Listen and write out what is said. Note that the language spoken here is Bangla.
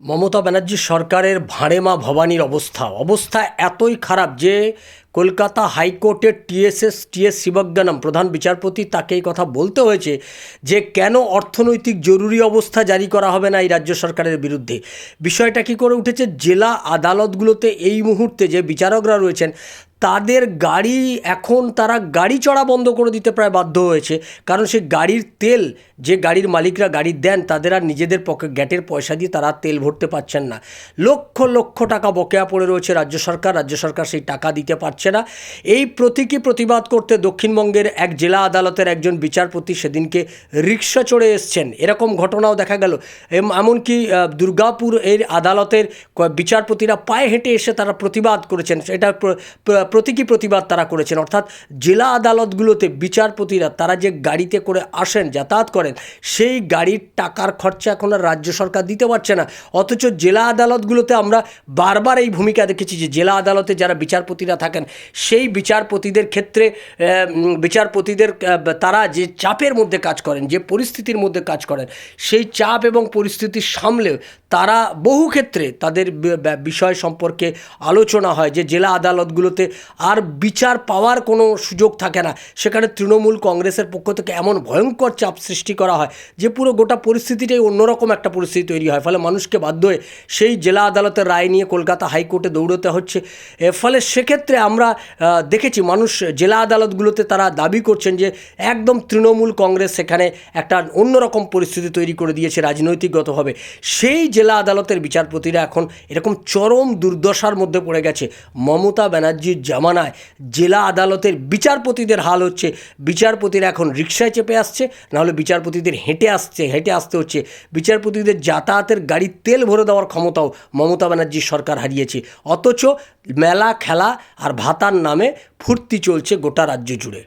মমতা ব্যানার্জি সরকারের ভাঁড়েমা ভবানীর অবস্থা। অবস্থা এতই খারাপ যে কলকাতা হাইকোর্টের টিএসএস, টিএস শিবজ্ঞানম প্রধান বিচারপতি তাকে এই কথা বলতে হয়েছে যে কেন অর্থনৈতিক জরুরি অবস্থা জারি করা হবে না এই রাজ্য সরকারের বিরুদ্ধে। বিষয়টা কি করে উঠেছে? জেলা আদালতগুলোতে এই মুহূর্তে যে বিচারকরা রয়েছেন তাদের গাড়ি এখন তারা গাড়ি চড়া বন্ধ করে দিতে প্রায় বাধ্য হয়েছে। কারণ সে গাড়ির তেল, যে গাড়ির মালিকরা গাড়ি দেন, তাদের আর নিজেদের পকেট, গ্যাটের পয়সা দিয়ে তারা তেল ভরতে পারছেন না। লক্ষ লক্ষ টাকা বকেয়া পড়ে রয়েছে রাজ্য সরকার। রাজ্য সরকার সেই টাকা দিতে পারছে না। এই প্রতীকী প্রতিবাদ করতে দক্ষিণবঙ্গের এক জেলা আদালতের একজন বিচারপতি সেদিনকে রিক্সা চড়ে এসছেন। এরকম ঘটনাও দেখা গেল। এম- এমনকি দুর্গাপুর এর আদালতের বিচারপতিরা পায়ে হেঁটে এসে তারা প্রতিবাদ করেছেন। এটা প্রতীকী প্রতিবাদ তারা করেছেন। অর্থাৎ জেলা আদালতগুলোতে বিচারপতিরা তারা যে গাড়িতে করে আসেন, যাতায়াত করেন, সেই গাড়ির টাকার খরচা এখন আর রাজ্য সরকার দিতে পারছে না। অথচ জেলা আদালতগুলোতে আমরা বারবার এই ভূমিকা দেখেছি যে জেলা আদালতে যারা বিচারপতিরা থাকেন, সেই বিচারপতিদের ক্ষেত্রে বিচারপতিদের তারা যে চাপের মধ্যে কাজ করেন, যে পরিস্থিতির মধ্যে কাজ করেন, সেই চাপ এবং পরিস্থিতি সামলেও তারা বহু ক্ষেত্রে তাদের বিষয় সম্পর্কে আলোচনা হয় যে জেলা আদালতগুলোতে আর বিচার পাওয়ার কোনো সুযোগ থাকে না। সেখানে তৃণমূল কংগ্রেসের পক্ষ থেকে এমন ভয়ঙ্কর চাপ সৃষ্টি করা হয় যে পুরো গোটা পরিস্থিতিটাই অন্যরকম একটা পরিস্থিতি তৈরি হয়। ফলে মানুষকে বাধ্য হয়ে সেই জেলা আদালতের রায় নিয়ে কলকাতা হাইকোর্টে দৌড়তে হচ্ছে। ফলে সেক্ষেত্রে আমরা দেখেছি মানুষ জেলা আদালতগুলোতে তারা দাবি করছেন যে একদম তৃণমূল কংগ্রেস সেখানে একটা অন্যরকম পরিস্থিতি তৈরি করে দিয়েছে রাজনৈতিকগতভাবে। সেই জেলা আদালতের বিচারপতিরা এখন এরকম চরম দুর্দশার মধ্যে পড়ে গেছে। মমতা ব্যানার্জির জামানায় জেলা আদালতের বিচারপতিদের হাল হচ্ছে। বিচারপতিরা এখন রিক্সায় চেপে আসছে, নাহলে বিচারপতিদের হেঁটে আসছে, হেঁটে আসতে হচ্ছে। বিচারপতিদের যাতায়াতের গাড়ির তেল ভরে দেওয়ার ক্ষমতাও মমতা ব্যানার্জির সরকার হারিয়েছে। অথচ মেলা, খেলা আর ভাতার নামে ফুর্তি চলছে গোটা রাজ্য জুড়ে।